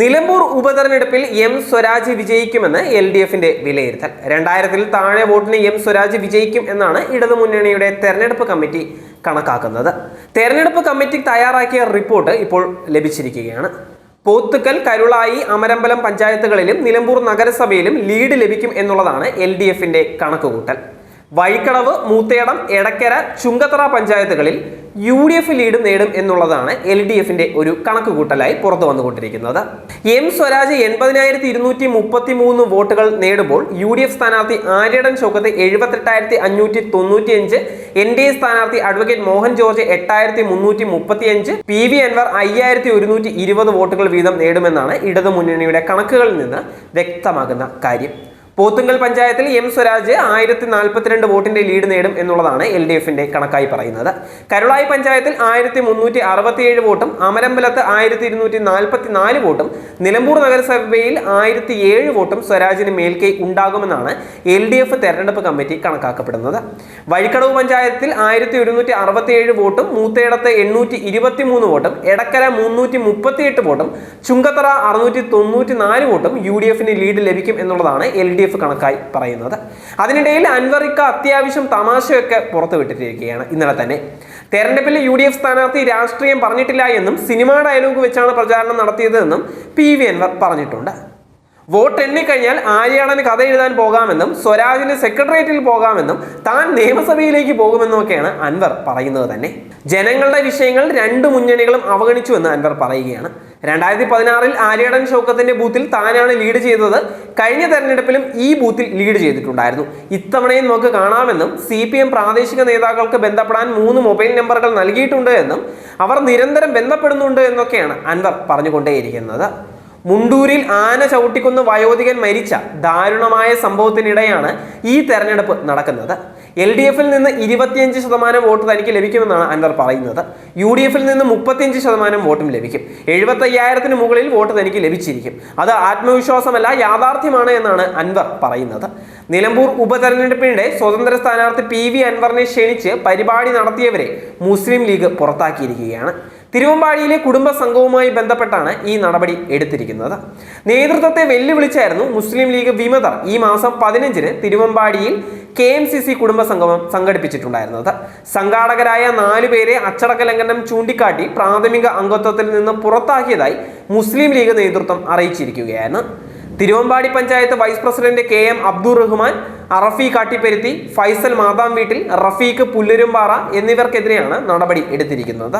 നിലമ്പൂർ ഉപതെരഞ്ഞെടുപ്പിൽ എം സ്വരാജ് വിജയിക്കുമെന്ന് L D എഫിന്റെ വിലയിരുത്തൽ. രണ്ടായിരത്തിൽ താഴെ വോട്ടിന് എം സ്വരാജ് വിജയിക്കും എന്നാണ് ഇടതുമുന്നണിയുടെ തെരഞ്ഞെടുപ്പ് കമ്മിറ്റി കണക്കാക്കുന്നത്. തെരഞ്ഞെടുപ്പ് കമ്മിറ്റി തയ്യാറാക്കിയ റിപ്പോർട്ട് ഇപ്പോൾ ലഭിച്ചിരിക്കുകയാണ്. പോത്തുക്കൽ കരുളായി അമരമ്പലം പഞ്ചായത്തുകളിലും നിലമ്പൂർ നഗരസഭയിലും ലീഡ് ലഭിക്കും എന്നുള്ളതാണ് എൽ ഡി എഫിന്റെ കണക്കുകൂട്ടൽ. വഴിക്കടവ് മൂത്തേടം എടക്കര ചുങ്കത്തറ പഞ്ചായത്തുകളിൽ യു ഡി എഫ് ലീഡ് നേടും എന്നുള്ളതാണ് എൽ ഡി എഫിന്റെ ഒരു കണക്കുകൂട്ടലായി പുറത്തു വന്നുകൊണ്ടിരിക്കുന്നത്. എം സ്വരാജ് എൺപതിനായിരത്തി ഇരുന്നൂറ്റി മുപ്പത്തി മൂന്ന് വോട്ടുകൾ നേടുമ്പോൾ യു ഡി എഫ് സ്ഥാനാർത്ഥി ആര്യടൻ ചൗക്കത്ത് എഴുപത്തെട്ടായിരത്തി അഞ്ഞൂറ്റി തൊണ്ണൂറ്റി അഞ്ച് എൻ ഡി എ സ്ഥാനാർത്ഥി അഡ്വക്കേറ്റ് മോഹൻ ജോർജ് എട്ടായിരത്തി മുന്നൂറ്റി മുപ്പത്തി അഞ്ച് പി വി അൻവർ അയ്യായിരത്തി ഒരുന്നൂറ്റി ഇരുപത് വോട്ടുകൾ വീതം നേടുമെന്നാണ് ഇടതുമുന്നണിയുടെ കണക്കുകളിൽ നിന്ന് വ്യക്തമാകുന്ന കാര്യം. പോത്തുങ്കൽ പഞ്ചായത്തിൽ എം സ്വരാജ് ആയിരത്തി നാൽപ്പത്തിരണ്ട് വോട്ടിന്റെ ലീഡ് നേടും എന്നുള്ളതാണ് എൽ ഡി എഫിന്റെ കണക്കായി പറയുന്നത്. കരുളായി പഞ്ചായത്തിൽ ആയിരത്തി മുന്നൂറ്റി അറുപത്തിയേഴ് വോട്ടും അമരമ്പലത്ത് ആയിരത്തി ഇരുന്നൂറ്റി നാൽപ്പത്തി നാല് വോട്ടും നിലമ്പൂർ നഗരസഭയിൽ ആയിരത്തി ഏഴ് വോട്ടും സ്വരാജിന് മേൽക്കൈ ഉണ്ടാകുമെന്നാണ് എൽ ഡി എഫ് തെരഞ്ഞെടുപ്പ് കമ്മിറ്റി കണക്കാക്കപ്പെടുന്നത്. വഴിക്കടവ് പഞ്ചായത്തിൽ ആയിരത്തി ഒരുന്നൂറ്റി അറുപത്തിയേഴ് വോട്ടും മൂത്തേടത്ത് എണ്ണൂറ്റി ഇരുപത്തി മൂന്ന് വോട്ടും എടക്കര മുന്നൂറ്റി മുപ്പത്തിയെട്ട് വോട്ടും ചുങ്കത്തറ അറുന്നൂറ്റി തൊണ്ണൂറ്റി നാല് വോട്ടും യു ഡി എഫിന് ലീഡ് ലഭിക്കും എന്നുള്ളതാണ് എൽ ഡി എഫ് കണക്കായി പറയുന്നത്. അതിനിടയിൽ അൻവറിക്ക അത്യാവശ്യം തമാശയൊക്കെ പുറത്തു വിട്ടിട്ടിരിക്കുകയാണ് ഇന്നലെ തന്നെ. തെരഞ്ഞെടുപ്പിൽ യു ഡി എഫ് സ്ഥാനാർത്ഥി രാഷ്ട്രീയം പറഞ്ഞിട്ടില്ല എന്നും സിനിമാ ഡയലോഗ് വെച്ചാണ് പ്രചാരണം നടത്തിയതെന്നും പി വി അൻവർ പറഞ്ഞിട്ടുണ്ട്. വോട്ട് എണ്ണിക്കഴിഞ്ഞാൽ ആര്യാടന് കഥ എഴുതാൻ പോകാമെന്നും സ്വരാജിന് സെക്രട്ടേറിയറ്റിൽ പോകാമെന്നും താൻ നിയമസഭയിലേക്ക് പോകുമെന്നൊക്കെയാണ് അൻവർ പറയുന്നത് തന്നെ. ജനങ്ങളുടെ വിഷയങ്ങൾ രണ്ട് മുന്നണികളും അവഗണിച്ചുവെന്ന് അൻവർ പറയുകയാണ്. രണ്ടായിരത്തി പതിനാറിൽ ആര്യടൻ ഷൗക്കത്തിന്റെ ബൂത്തിൽ താനാണ് ലീഡ് ചെയ്തത്. കഴിഞ്ഞ തെരഞ്ഞെടുപ്പിലും ഈ ബൂത്തിൽ ലീഡ് ചെയ്തിട്ടുണ്ടായിരുന്നു. ഇത്തവണയും നമുക്ക് കാണാമെന്നും സി പി എം പ്രാദേശിക നേതാക്കൾക്ക് ബന്ധപ്പെടാൻ മൂന്ന് മൊബൈൽ നമ്പറുകൾ നൽകിയിട്ടുണ്ട് എന്നും അവർ നിരന്തരം ബന്ധപ്പെടുന്നുണ്ട് എന്നൊക്കെയാണ് അൻവർ പറഞ്ഞുകൊണ്ടേയിരിക്കുന്നത്. മുണ്ടൂരിൽ ആന ചവിട്ടിക്കൊന്ന് വയോധികൻ മരിച്ച ദാരുണമായ സംഭവത്തിനിടെയാണ് ഈ തെരഞ്ഞെടുപ്പ് നടക്കുന്നത്. എൽ ഡി എഫിൽ നിന്ന് ഇരുപത്തിയഞ്ച് ശതമാനം വോട്ട് തനിക്ക് ലഭിക്കുമെന്നാണ് അൻവർ പറയുന്നത്. യു ഡി എഫിൽ നിന്ന് മുപ്പത്തിയഞ്ച് ശതമാനം വോട്ടും ലഭിക്കും. എഴുപത്തയ്യായിരത്തിന് മുകളിൽ വോട്ട് തനിക്ക് ലഭിച്ചിരിക്കും. അത് ആത്മവിശ്വാസമല്ല യാഥാർത്ഥ്യമാണ് എന്നാണ് അൻവർ പറയുന്നത്. നിലമ്പൂർ ഉപതെരഞ്ഞെടുപ്പിനിടെ സ്വതന്ത്ര സ്ഥാനാർത്ഥി പി വി അൻവറിനെ ക്ഷണിച്ച് പരിപാടി നടത്തിയവരെ മുസ്ലിം ലീഗ് പുറത്താക്കിയിരിക്കുകയാണ്. തിരുവമ്പാടിയിലെ കുടുംബ സംഘവുമായി ബന്ധപ്പെട്ടാണ് ഈ നടപടി എടുത്തിരിക്കുന്നത്. നേതൃത്വത്തെ വെല്ലുവിളിച്ചായിരുന്നു മുസ്ലിം ലീഗ് വിമതർ ഈ മാസം പതിനഞ്ചിന് തിരുവമ്പാടിയിൽ കെ എം സി സി കുടുംബ സംഗമം സംഘടിപ്പിച്ചിട്ടുണ്ടായിരുന്നത്. സംഘാടകരായ നാലു പേരെ അച്ചടക്ക ലംഘനം ചൂണ്ടിക്കാട്ടി പ്രാഥമിക അംഗത്വത്തിൽ നിന്ന് പുറത്താക്കിയതായി മുസ്ലിം ലീഗ് നേതൃത്വം അറിയിച്ചിരിക്കുകയാണ് Thiruvambady panchayat vice president K M Abdul Rahman Arafi Kattipperuthi Faisal Matham വീട്ടിൽ റഫീഖ് പുല്ലരുംപാറ എന്നിവർക്കെതിരെയാണ് നടപടി എടുത്തിരിക്കുന്നത്.